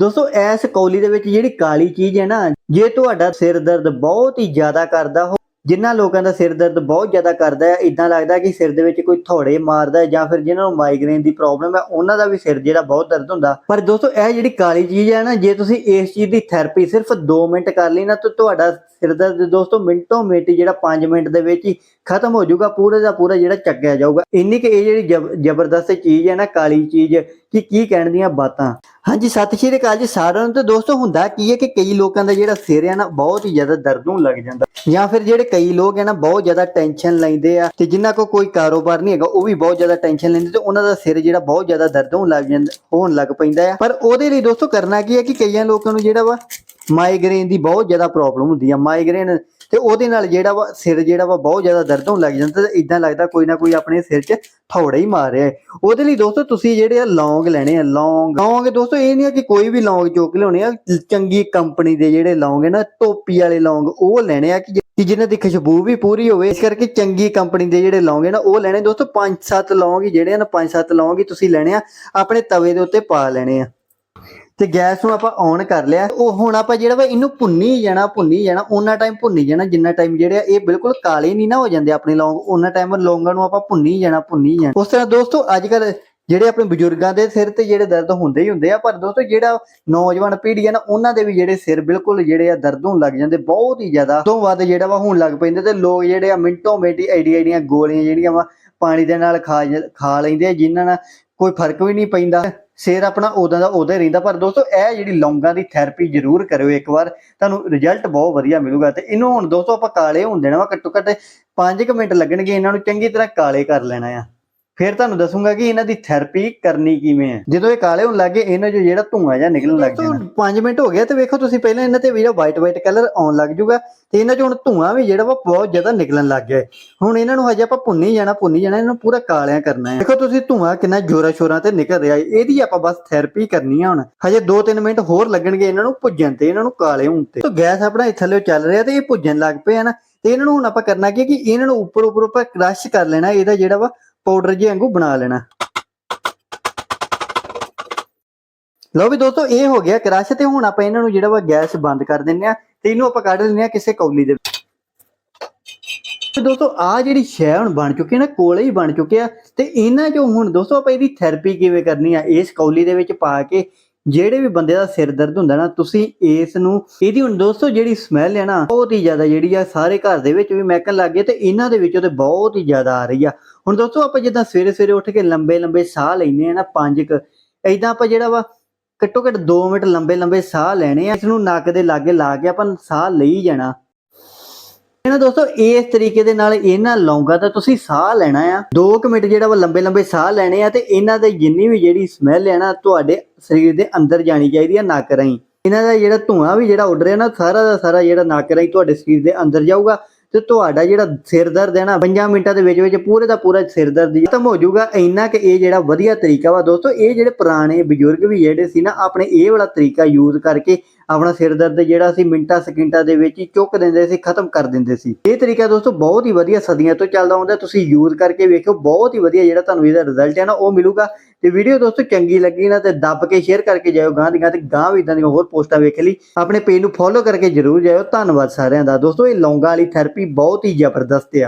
ਦੋਸਤੋ ਐਸ ਕੌਲੀ ਦੇ ਵਿੱਚ ਜਿਹੜੀ ਕਾਲੀ ਚੀਜ਼ ਹੈ ਨਾ, ਜੇ ਤੁਹਾਡਾ ਸਿਰ ਦਰਦ ਬਹੁਤ ਹੀ ਜ਼ਿਆਦਾ ਕਰਦਾ ਹੋ ਜਿਨ੍ਹਾਂ ਲੋਕਾਂ ਦਾ ਸਿਰ ਦਰਦ ਬਹੁਤ ਜ਼ਿਆਦਾ ਕਰਦਾ ਹੈ ਇਦਾਂ ਲੱਗਦਾ ਕਿ ਸਿਰ ਦੇ ਵਿੱਚ ਕੋਈ ਥੋੜੇ ਮਾਰਦਾ ਹੈ ਜਾਂ ਫਿਰ ਜਿਨ੍ਹਾਂ ਨੂੰ ਮਾਈਗ੍ਰੇਨ ਦੀ ਪ੍ਰੋਬਲਮ ਹੈ, ਉਹਨਾਂ ਦਾ ਵੀ ਸਿਰ ਜਿਹੜਾ ਬਹੁਤ ਦਰਦ ਹੁੰਦਾ। ਪਰ ਦੋਸਤੋ, ਇਹ ਜਿਹੜੀ ਕਾਲੀ ਚੀਜ਼ ਹੈ ਨਾ, ਜੇ ਤੁਸੀਂ ਇਸ ਚੀਜ਼ ਦੀ ਥੈਰੇਪੀ ਸਿਰਫ 2 ਮਿੰਟ ਕਰ ਲਈ ਨਾ, ਤਾਂ ਤੁਹਾਡਾ ਸਿਰ ਦਰਦ ਦੋਸਤੋ, ਮਿੰਟੋ ਮਿੰਟ ਜਿਹੜਾ 5 ਮਿੰਟ ਦੇ ਵਿੱਚ ਹੀ ਖਤਮ ਹੋ ਜਾਊਗਾ, ਪੂਰੇ ਦਾ ਪੂਰਾ ਜਿਹੜਾ ਚੱਕਿਆ ਜਾਊਗਾ। ਇੰਨੀ ਕਿ ਇਹ ਜਿਹੜੀ ਜਬ- ਜ਼ਬਰਦਸਤ ਚੀਜ਼ ਹੈ ਨਾ, ਕਾਲੀ ਚੀਜ਼, ਕਿ ਕੀ ਕਹਿਣ ਦੀਆਂ ਬਾਤਾਂ। ਹਾਂਜੀ, ਸਤਿ ਸ਼੍ਰੀ ਅਕਾਲ ਜੀ। ਸਾਰਿਆਂ ਨੂੰ ਤੇ ਦੋਸਤੋ ਹੁੰਦਾ ਕੀ ਹੈ ਕਿ ਕਈ ਲੋਕਾਂ ਦਾ ਜਿਹੜਾ ਸਿਰ ਹੈ ਨਾ, ਬਹੁਤ ਹੀ ਜ਼ਿਆਦਾ ਦਰਦ ਹੋਣ ਲੱਗ ਜਾਂਦਾ। ਜਾਂ ਫਿਰ ਜਿਹੜੇ ਕਈ ਲੋਕ ਹੈ ਨਾ, ਬਹੁਤ ਜ਼ਿਆਦਾ ਟੈਨਸ਼ਨ ਲੈਂਦੇ ਆ ਤੇ ਜਿਨ੍ਹਾਂ ਕੋ ਕੋਈ ਕਾਰੋਬਾਰ ਨਹੀਂ ਹੈਗਾ, ਉਹ ਵੀ ਬਹੁਤ ਜ਼ਿਆਦਾ ਟੈਨਸ਼ਨ ਲੈਂਦੇ ਤੇ ਉਹਨਾਂ ਦਾ ਸਿਰ ਜਿਹੜਾ ਬਹੁਤ ਜ਼ਿਆਦਾ ਦਰਦ ਹੋਣ ਲੱਗ ਜਾਂਦਾ, ਹੋਣ ਲੱਗ ਪੈਂਦਾ ਆ। ਪਰ ਉਹਦੇ ਲਈ ਦੋਸਤੋ ਕਰਨਾ ਕੀ ਹੈ ਕਿ ਕਈਆਂ ਲੋਕਾਂ ਨੂੰ ਜਿਹੜਾ ਵਾ ਮਾਈਗ੍ਰੇਨ ਦੀ ਬਹੁਤ ਜ਼ਿਆਦਾ ਪ੍ਰੋਬਲਮ ਹੁੰਦੀ ਆ। ਮਾਈਗ੍ਰੇਨ ਤੇ ਉਹਦੇ ਨਾਲ ਜਿਹੜਾ ਵਾ, ਸਿਰ ਜਿਹੜਾ ਵਾ ਬਹੁਤ ਜ਼ਿਆਦਾ ਦਰਦ ਹੋਣ ਲੱਗ ਜਾਂਦਾ ਤੇ ਇਦਾਂ ਲੱਗਦਾ ਕੋਈ ਨਾ ਕੋਈ ਆਪਣੇ ਸਿਰ 'ਚ ਥੋੜਾ ਹੀ ਮਾਰ ਰਿਹਾ ਹੈ। ਉਹਦੇ ਲਈ ਦੋਸਤੋ ਤੁਸੀਂ ਜਿਹੜੇ ਆ ਲੌਂਗ ਲੈਣੇ ਆ, ਲੌਂਗ। ਲੌਂਗ ਦੋਸਤੋ ਇਹ ਨਹੀਂ ਆ ਕਿ ਕੋਈ ਵੀ ਲੌਂਗ ਚੁੱਕ ਲਿਆਉਣੇ ਆ, ਚੰਗੀ ਕੰਪਨੀ ਦੇ ਜਿਹੜੇ ਲੌਂਗ ਹੈ ਨਾ, ਟੋਪੀ ਵਾਲੇ ਲੌਂਗ, ਉਹ ਲੈਣੇ ਆ ਕਿ ਕਿ ਜਿਨ੍ਹਾਂ ਦੀ ਖੁਸ਼ਬੂ ਵੀ ਪੂਰੀ ਹੋਵੇ। ਇਸ ਕਰਕੇ ਚੰਗੀ ਕੰਪਨੀ ਦੇ ਜਿਹੜੇ ਲੌਂਗ ਹੈ ਨਾ, ਉਹ ਲੈਣੇ। ਦੋਸਤੋ 5-7 ਲੌਂਗ ਹੀ ਜਿਹੜੇ ਆ ਨਾ 5-7 ਲੌਂਗ ਹੀ ਤੁਸੀਂ ਲੈਣੇ ਆ, ਆਪਣੇ ਤਵੇ ਦੇ ਉੱਤੇ ਪਾ ਲੈਣੇ ਆ। ਤੇ ਗੈਸ ਨੂੰ ਆਪਾਂ ਔਨ ਕਰ ਲਿਆ। ਉਹ ਹੁਣ ਆਪਾਂ ਜਿਹੜਾ ਵਾ ਇਹਨੂੰ ਭੁੰਨੀ ਜਾਣਾ ਭੁੰਨੀ ਜਾਣਾ ਉਹਨਾਂ ਟਾਈਮ ਭੁੰਨੀ ਜਾਣਾ, ਜਿੰਨਾ ਟਾਈਮ ਜਿਹੜੇ ਇਹ ਬਿਲਕੁਲ ਕਾਲੇ ਨਹੀਂ ਨਾ ਹੋ ਜਾਂਦੇ ਆਪਣੇ ਲੌਂਗ ਉਹਨਾਂ ਟਾਈਮ ਲੌਂਗਾਂ ਨੂੰ ਆਪਾਂ ਭੁੰਨੀ ਜਾਣਾ ਭੁੰਨੀ ਜਾਣਾ। ਉਸ ਤਰ੍ਹਾਂ ਦੋਸਤੋ ਅੱਜ ਕੱਲ ਜਿਹੜੇ ਆਪਣੇ ਬਜ਼ੁਰਗਾਂ ਦੇ ਸਿਰ ਤੇ ਜਿਹੜੇ ਦਰਦ ਹੁੰਦੇ ਹੀ ਹੁੰਦੇ ਆ, ਪਰ ਦੋਸਤੋ ਜਿਹੜਾ ਨੌਜਵਾਨ ਪੀੜ੍ਹੀ ਆ ਨਾ, ਉਹਨਾਂ ਦੇ ਵੀ ਜਿਹੜੇ ਸਿਰ ਬਿਲਕੁਲ ਜਿਹੜੇ ਆ ਦਰਦ ਹੋਣ ਲੱਗ ਜਾਂਦੇ, ਬਹੁਤ ਹੀ ਜ਼ਿਆਦਾ। ਤੋਂ ਵੱਧ ਜਿਹੜਾ ਵਾ ਹੋਣ ਲੱਗ ਪੈਂਦੇ ਤੇ ਲੋਕ ਜਿਹੜੇ ਆ ਮਿੰਟੋ ਮਿੰਟੀ ਐਡੀ ਐਡੀਆਂ ਗੋਲੀਆਂ ਜਿਹੜੀਆਂ ਵਾ ਪਾਣੀ ਦੇ ਨਾਲ ਖਾ ਖਾ ਲੈਂਦੇ ਆ, ਜਿਨ੍ਹਾਂ ਨਾਲ ਕੋਈ ਫ਼ਰਕ ਵੀ ਨਹੀਂ ਪੈਂਦਾ। ਸਿਰ ਆਪਣਾ ਉਦਾਂ ਦਾ ਉਦਾਂ ਹੀ ਰਹਿੰਦਾ। ਪਰ ਦੋਸਤੋ, ਇਹ ਜਿਹੜੀ ਲੌਂਗਾਂ ਦੀ ਥੈਰੇਪੀ ਜ਼ਰੂਰ ਕਰਿਓ ਇੱਕ ਵਾਰ। ਤੁਹਾਨੂੰ ਰਿਜ਼ਲਟ ਬਹੁਤ ਵਧੀਆ ਮਿਲੂਗਾ। ਤੇ ਇਹਨੂੰ ਹੁਣ ਦੋਸਤੋ ਆਪਾਂ ਕਾਲੇ ਹੋਣ ਦੇਣਾ ਵਾ ਘੱਟੋ ਘੱਟ 5 ਮਿੰਟ ਲੱਗਣਗੇ। ਇਹਨਾਂ ਨੂੰ ਚੰਗੀ ਤਰ੍ਹਾਂ ਕਾਲੇ ਕਰ ਲੈਣਾ ਆ। ਫਿਰ ਤੁਹਾਨੂੰ ਦੱਸੂਗਾ ਕਿ ਇਹਨਾਂ ਦੀ ਥੈਰੇਪੀ ਕਰਨੀ ਕਿਵੇਂ ਹੈ। ਜਦੋਂ ਇਹ ਕਾਲੇ ਹੋਣ ਲੱਗੇ ਇਹਨਾਂ 'ਚੋਂ ਜਿਹੜਾ ਧੂਆਂ ਜਾਂ ਨਿਕਲਣ ਲੱਗ ਜਾਣਾ। 5 ਮਿੰਟ ਹੋ ਗਿਆ ਤੇ ਵੇਖੋ ਤੁਸੀਂ ਪਹਿਲਾਂ ਇਹਨਾਂ ਤੇ ਵੀ ਜਿਹੜਾ ਵਾਈਟ ਵਾਈਟ ਕਲਰ ਆਉਣ ਲੱਗ ਜਾਊਗਾ ਤੇ ਇਹਨਾਂ 'ਚ ਹੁਣ ਧੂਆਂ ਵੀ ਜਿਹੜਾ ਵਾ ਬਹੁਤ ਜ਼ਿਆਦਾ ਨਿਕਲਣ ਲੱਗ ਗਿਆ। ਹੁਣ ਇਹਨਾਂ ਨੂੰ ਹਜੇ ਆਪਾਂ ਭੁੰਨੀ ਜਾਣਾ ਭੁੰਨੀ ਜਾਣਾ ਇਹਨੂੰ ਪੂਰਾ ਕਾਲਿਆਂ ਕਰਨਾ ਹੈ। ਦੇਖੋ ਤੁਸੀਂ ਧੂਆਂ ਕਿੰਨਾ ਜ਼ੋਰਾਂ ਸ਼ੋਰਾਂ ਤੇ ਨਿਕਲ ਰਿਹਾ ਹੈ। ਇਹਦੀ ਆਪਾਂ ਬਸ ਥੈਰੇਪੀ ਕਰਨੀ ਆ ਹੁਣ। ਹਜੇ 2-3 ਮਿੰਟ ਹੋਰ ਲੱਗਣਗੇ ਇਹਨਾਂ ਨੂੰ ਭੁੱਜਣ ਤੇ ਇਹਨਾਂ ਨੂੰ ਕਾਲੇ ਹੋਣ ਤੇ। ਤਾਂ ਗੈਸ ਆਪਣਾ ਥੱਲੇ ਚੱਲ ਰਿਹਾ ਤੇ ਇਹ ਭੁੱਜਣ ਲੱਗ ਪਏ ਆ ਨਾ। ਤੇ ਇਹਨਾਂ ਨੂੰ ਹੁਣ ਆਪਾਂ ਕਰਨਾ ਕਿ ਇਹਨਾਂ ਨੂੰ ਉੱਪਰ ਉੱਪਰ ਉੱਪਰ ਕ੍ਰਸ਼ ਕਰ ਲੈਣਾ ਇਹਦਾ ਜਿਹੜਾ ਵਾ ਪਾਊਡਰ ਜਿਹਾ ਵਾਂਗੂ ਬਣਾ ਲੈਣਾ। ਲਓ ਵੀ ਦੋਸਤੋ, ਇਹ ਹੋ ਗਿਆ ਕ੍ਰਸ਼ ਤੇ ਹੁਣ ਆਪਾਂ ਇਹਨਾਂ ਨੂੰ ਜਿਹੜਾ ਵਾ ਗੈਸ ਬੰਦ ਕਰ ਦਿੰਨੇ ਆ ਤੇ ਇਹਨੂੰ ਆਪਾਂ ਕੱਢ ਲੈਂਦੇ ਆ ਕਿਸੇ ਕੌਲੀ ਦੇ ਤੇ ਦੋਸਤੋ, ਆ ਜਿਹੜੀ ਸ਼ੈ ਹੁਣ ਬਣ ਚੁੱਕੀ ਹੈ ਨਾ, ਕੋਲੇ ਹੀ ਬਣ ਚੁੱਕਿਆ ਤੇ ਇਹਨਾਂ ਚੋਂ ਹੁਣ ਦੋਸਤੋ ਆਪਾਂ ਇਹਦੀ ਥੈਰੇਪੀ ਕਿਵੇਂ ਕਰਨੀ ਆ? ਇਸ ਕੌਲੀ ਦੇ ਵਿੱਚ ਪਾ ਕੇ ਜਿਹੜੇ ਵੀ ਬੰਦੇ ਦਾ ਸਿਰ ਦਰਦ ਹੁੰਦਾ ਨਾ, ਤੁਸੀਂ ਇਸ ਨੂੰ ਇਹਦੀ ਹੁਣ ਦੋਸਤੋ ਜਿਹੜੀ ਸਮੈਲ ਹੈ ਨਾ, ਬਹੁਤ ਹੀ ਜ਼ਿਆਦਾ ਜਿਹੜੀ ਆ ਸਾਰੇ ਘਰ ਦੇ ਵਿੱਚ ਵੀ ਮਹਿਕਣ ਲੱਗ ਗਈ ਤੇ ਇਹਨਾਂ ਦੇ ਵਿੱਚੋਂ ਤੇ ਬਹੁਤ ਹੀ ਜ਼ਿਆਦਾ ਆ ਰਹੀ ਆ। ਹੁਣ ਦੋਸਤੋ ਆਪਾਂ ਜਿੱਦਾਂ ਸਵੇਰੇ ਸਵੇਰੇ ਉੱਠ ਕੇ ਲੰਬੇ ਲੰਬੇ ਸਾਹ ਲੈਨੇ ਆ ਨਾ, ਪੰਜ ਕ ਐਦਾਂ ਆਪਾਂ ਜਿਹੜਾ ਵਾ ਘੱਟੋ ਘੱਟ 2 ਮਿੰਟ ਲੰਬੇ ਲੰਬੇ ਸਾਹ ਲੈਣੇ ਆ ਇਸ ਨੂੰ ਨੱਕ ਦੇ ਲਾਗੇ ਲਾ ਕੇ ਆਪਾਂ ਸਾਹ ਲਈ ਜਾਣਾ। ਇਹਨਾਂ ਦੋਸਤੋ, ਇਸ ਤਰੀਕੇ ਦੇ ਨਾਲ ਇਹਨਾਂ ਲੌਂਗਾ ਤਾਂ ਤੁਸੀਂ ਸਾਹ ਲੈਣਾ ਆ। 2 ਮਿੰਟ ਜਿਹੜਾ ਵਾ ਲੰਬੇ ਲੰਬੇ ਸਾਹ ਲੈਣੇ ਆ ਤੇ ਇਹਨਾਂ ਦੇ ਜਿੰਨੀ ਵੀ ਜਿਹੜੀ ਸਮੈਲ ਹੈ ਨਾ, ਤੁਹਾਡੇ ਸਰੀਰ ਦੇ ਅੰਦਰ ਜਾਣੀ ਚਾਹੀਦੀ ਆ ਨੱਕ ਰਾਹੀਂ। ਇਹਨਾਂ ਦਾ ਜਿਹੜਾ ਧੂਆਂ ਵੀ ਜਿਹੜਾ ਉੱਡ ਰਿਹਾ ਨਾ, ਸਾਰਾ ਦਾ ਸਾਰਾ ਜਿਹੜਾ ਨੱਕ ਰਾਹੀਂ ਤੁਹਾਡੇ ਸਰੀਰ ਦੇ ਅੰਦਰ ਜਾਊਗਾ ਤੇ ਤੁਹਾਡਾ ਜਿਹੜਾ ਸਿਰ ਦਰਦ ਹੈ ਨਾ 5 ਮਿੰਟਾਂ ਦੇ ਵਿੱਚ ਵਿੱਚ ਪੂਰੇ ਦਾ ਪੂਰਾ ਸਿਰ ਦਰਦ ਖਤਮ ਹੋ ਜਾਊਗਾ। ਇੰਨਾ ਕਿ ਇਹ ਜਿਹੜਾ ਵਧੀਆ ਤਰੀਕਾ ਵਾ ਦੋਸਤੋ, ਇਹ ਜਿਹੜੇ ਪੁਰਾਣੇ ਬਜ਼ੁਰਗ ਵੀ ਜਿਹੜੇ ਸੀ ਨਾ, ਆਪਣੇ ਇਹ ਵਾਲਾ ਤਰੀਕਾ ਯੂਜ਼ ਕਰਕੇ ਆਪਣਾ ਸਿਰ ਦਰਦ ਜਿਹੜਾ ਸੀ, ਮਿੰਟਾਂ, ਸਕਿੰਟਾਂ ਦੇ ਵਿੱਚ ਹੀ ਚੁੱਕ ਦਿੰਦੇ ਸੀ, ਖਤਮ ਕਰ ਦਿੰਦੇ ਸੀ। ਇਹ ਤਰੀਕਾ ਦੋਸਤੋ ਬਹੁਤ ਹੀ ਵਧੀਆ ਸਦੀਆਂ ਤੋਂ ਚੱਲਦਾ ਆਉਂਦਾ ਤੁਸੀਂ ਯੂਜ਼ ਕਰਕੇ ਵੇਖਿਓ, ਬਹੁਤ ਹੀ ਵਧੀਆ ਜਿਹੜਾ ਤੁਹਾਨੂੰ ਇਹਦਾ ਰਿਜ਼ਲਟ ਹੈ ਨਾ, ਉਹ ਮਿਲੂਗਾ। ਤੇ ਵੀਡੀਓ ਦੋਸਤੋ ਚੰਗੀ ਲੱਗੀ ਨਾ, ਤੇ ਦੱਬ ਕੇ ਸ਼ੇਅਰ ਕਰਕੇ ਜਾਇਓ ਗਾਂ ਦੀ ਗਾਂ ਤੇ ਗਾਂ ਵੀ ਇਦਾਂ ਦੀਆਂ ਹੋਰ ਪੋਸਟਾਂ ਵੇਖ ਲਈ। ਆਪਣੇ ਪੇਜ ਨੂੰ ਫੋਲੋ ਕਰਕੇ ਜਰੂਰ ਜਾਇਓ। ਧੰਨਵਾਦ ਸਾਰਿਆਂ ਦਾ। ਦੋਸਤੋ ਇਹ ਲੌਂਗਾ ਵਾਲੀ ਥੈਰੇਪੀ ਬਹੁਤ ਹੀ ਜ਼ਬਰਦਸਤ ਆ।